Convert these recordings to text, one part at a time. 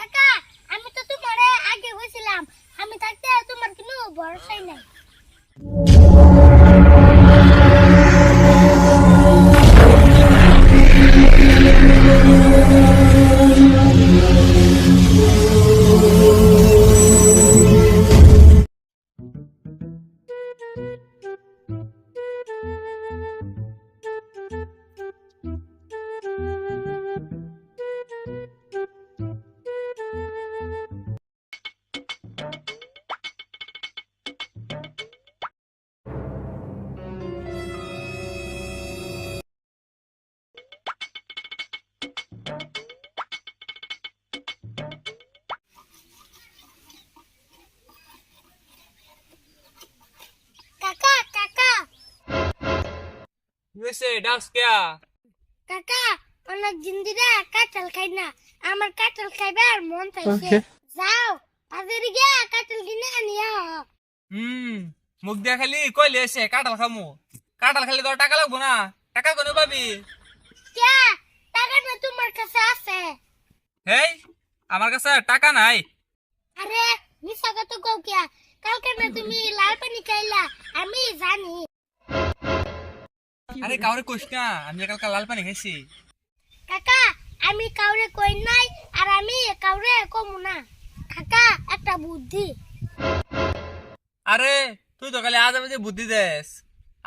কাকা আমি তো তোমারে আগে হয়েছিলাম। আমি থাকতে তোমার কোনো ভরসাই নাই। হয়েছে ডাস কেয়া কাকা অনেক দিন ধরে কাঁঠাল খাই না। আমার কাঁঠাল খাইবার মন চাইছে। যাও বাজারে গিয়া কাঁঠাল কিনে আনিয়া হুম মুখ দিয়া খালি কইলে এসে কাঁঠাল খামু। কাঁঠাল খালি তোর টাকা লাগবো না? টাকা কোনো পাবি? কে? টাকাটা তোমার কাছে আছে। হেই আমার কাছে টাকা নাই। আরে মিশা কত কও কিয়া কালকে না তুমি লাল পানি খাইলা আমি জানি। আরে কাউরে কইস না আমি কালকে লাল পানি খাইছি। কাকা আমি কাউরে কই নাই আর আমি কাউরে কমু না। কাকা একটা বুদ্ধি। আরে তুই তো খালি আজ আজ বুদ্ধি দেস।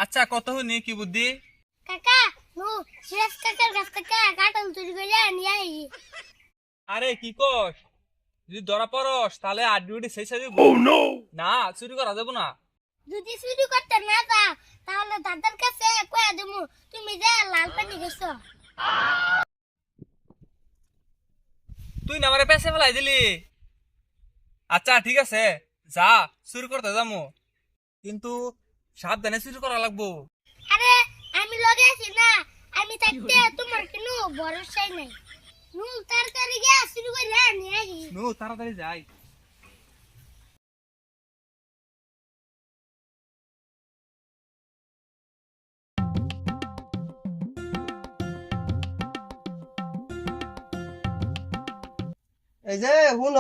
আচ্ছা কত হুনি কি বুদ্ধি? কাকা নু শেষ কাকার কাছ থেকে কাঁঠাল চুরি করে নিয়ে আই আরে কি কস? যদি ধরা পড়স তাহলে আড্ডি উডি সেই সারি না চুরি করা যাব না। যদি চুরি করতে না যাও তাহলে দাদার কাছে কয়ে দেবো তুমি যে লাল পানি গেছো তুই আমার আমারে পেছে ফেলাই দিলি। আচ্ছা ঠিক আছে। যা শুরু করতে যামু। কিন্তু সাবধানে শুরু করা লাগবো। আরে আমি লগে আছি না। আমি থাকতে তোমার কোনো ভরসাই নাই। নু তাড়াতাড়ি গিয়া শুরু করে নিয়ে আই নু তাড়াতাড়ি যাই। এই যে শুন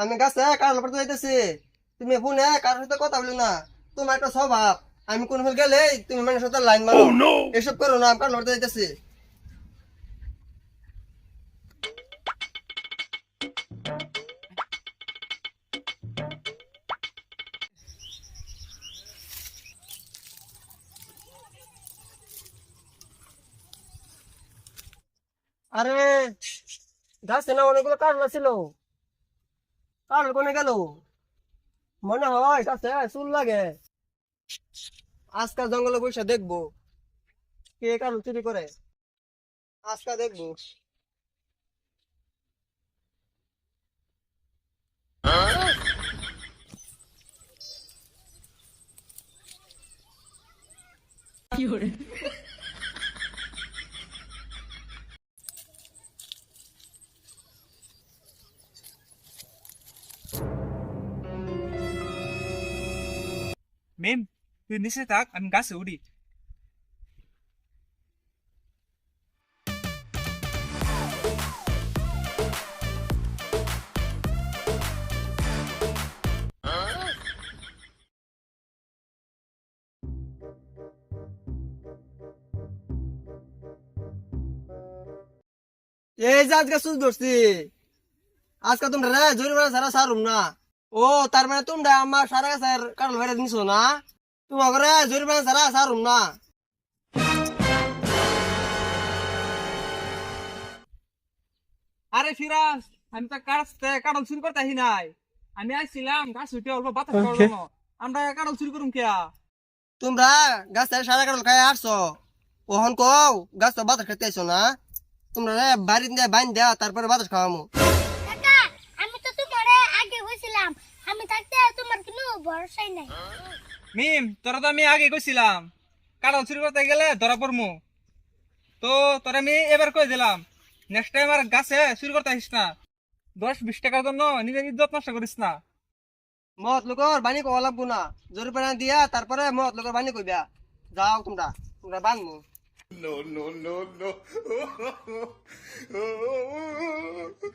আমি গাছে কারণ পড়তে যাইতেছি। তুমি শুনে কারোর সাথে কথা বলি না। তোমার একটা স্বভাব। আমি কোন ফেল গেলে তুমি মানুষের সাথে লাইন মারো। এসব করো না আমি কারণ পড়তে যাইতেছি। আরে গাছে না, অনেকগুলো কারণ ছিল কারণ কোনে গেল? মনে হয় গাছে চুল লাগে। আজকাল জঙ্গলে বসে দেখব কে কারণ চুরি করে। আজকাল দেখব। মেম তুই নিচে থাক আমি গাছে উড়ি এই যে আজকে চুল ধরছি। আজকে তোমরা জরিমানা সারা সারুম না। ও তার মানে তোমরা আমার সারা গাছের কারণ বেড়ে দিছো না? তোমাকে রে জরিমানা সারা সারুম না? আরে ফিরাজ আমি তো গাছ কারণ চুরি করতে নাই। আমি আইছিলাম গাছ উঠে অল্প বাতাস আমরা কারণ চুরি করুম কিয়া? তোমরা গাছের সারা কারণ খাই আসছো। ওহন কও গাছ তো বাতাস খেতে আইছো না? তোমরা রে বাড়ি দিয়ে বাইন দেওয়া তারপরে বাতাস খাওয়ামো কাকা আমি তো তোমারে আগে হয়েছিলাম আমি থাকতে তোমার কোনো ভরসাই নাই। মিম তোরা তো আমি আগে কইছিলাম কারণ চুরি করতে গেলে ধরা পড়মু। তো তোরা আমি এবার কই দিলাম নেক্সট টাইম আর গাছে চুরি করতে আসিস না। দশ বিশ টাকার জন্য নিজের ইজ্জত নষ্ট করিস না। মত লোকর বাণী কওয়া লাগবো না। জরিমানা দিয়া তারপরে মত লোকর বাণী কইবা। যাও তোমরা তোমরা বানমু। No, no, no, no.